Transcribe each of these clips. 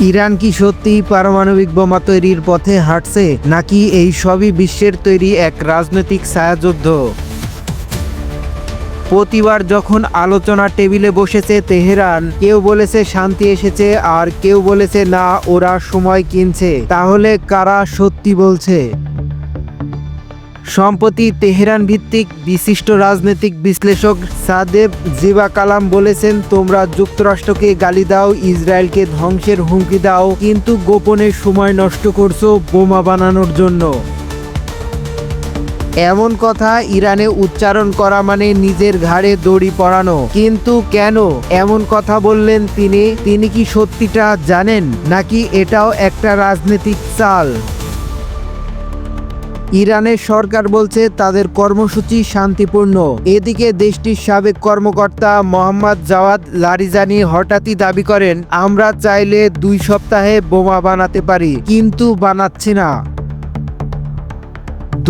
Iran কি সত্যিই পারমাণবিক বোমা তৈরির পথে হাঁটছে? নাকি এই সবই বিশ্বের তৈরি এক রাজনৈতিক ছায়াযুদ্ধ? প্রতিবার যখন আলোচনা টেবিলে বসেছে তেহরান, কেউ বলেছে শান্তি এসেছে আর কেউ বলেছে, না, ওরা সময় কিনছে। তাহলে কারা সত্যি বলছে? সম্প্রতি তেহরান ভিত্তিক বিশিষ্ট রাজনৈতিক বিশ্লেষক সাদেব জিবা কালাম বলেছেন, তোমরা যুক্তরাষ্ট্রকে গালি দাও, ইসরায়েলকে ধ্বংসের হুমকি দাও, কিন্তু গোপনে সময় নষ্ট করছ বোমা বানানোর জন্য। এমন কথা ইরানে উচ্চারণ করা মানে নিজের ঘাড়ে দড়ি পড়ানো কিন্তু কেন এমন কথা বললেন তিনি? তিনি কি সত্যিটা জানেন, নাকি এটাও একটা রাজনৈতিক চাল? ইরানের সরকার বলছে তাদের কর্মসূচি শান্তিপূর্ণ। এদিকে দেশটির সাবেক কর্মকর্তা মোহাম্মদ জাওয়াদ লারিজানি হঠাৎই দাবি করেন, আমরা চাইলে দুই সপ্তাহে বোমা বানাতে পারি, কিন্তু বানাচ্ছি না।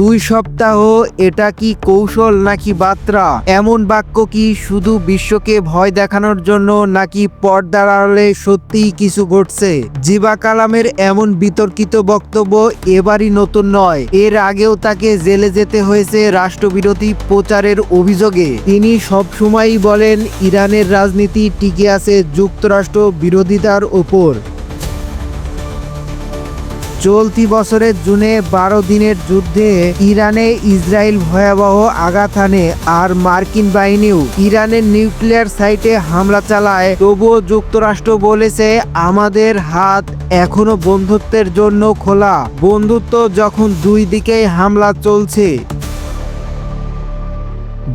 দুই সপ্তাহ, এটা কি কৌশল নাকি বার্তা? এমন বাক্য কি শুধু বিশ্বকে ভয় দেখানোর জন্য নাকি পর্দার আড়ালে সত্যিই কিছু ঘটছে? জিবা কালামের এমন বিতর্কিত বক্তব্য এবারই নতুন নয়। এর আগেও তাকে জেলে যেতে হয়েছে রাষ্ট্রবিরোধী প্রচারের অভিযোগে। তিনি সবসময়ই বলেন, ইরানের রাজনীতি টিকে আছে যুক্তরাষ্ট্র বিরোধিতার ওপর। চলতি বছরের জুনে বারো দিনের যুদ্ধে ইরানে ইসরায়েল ভয়াবহ আঘাত আনে আর মার্কিন বাহিনীও ইরানের নিউক্লিয়ার সাইটে হামলা চালায়। তবুও যুক্তরাষ্ট্র বলেছে, আমাদের হাত এখনও বন্ধুত্বের জন্য খোলা। বন্ধুত্ব যখন দুই দিকেই হামলা চলছে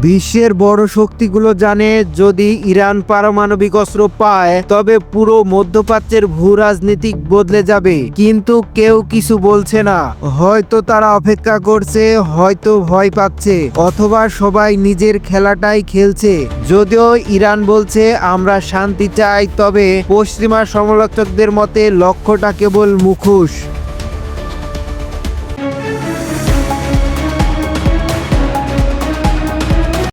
বিশ্বের বড় শক্তিগুলো জানে যদি ইরান পারমাণবিক অস্ত্র পায়, তবে পুরো মধ্যপ্রাচ্যের ভূ রাজনীতিক বদলে যাবে। কিন্তু কেউ কিছু বলছে না। হয়তো তারা অপেক্ষা করছে, হয়তো ভয় পাচ্ছে, অথবা সবাই নিজের খেলাটাই খেলছে। যদিও ইরান বলছে, আমরা শান্তি চাই, তবে পশ্চিমা সমালোচকদের মতে লক্ষ্যটা কেবল মুখোশ।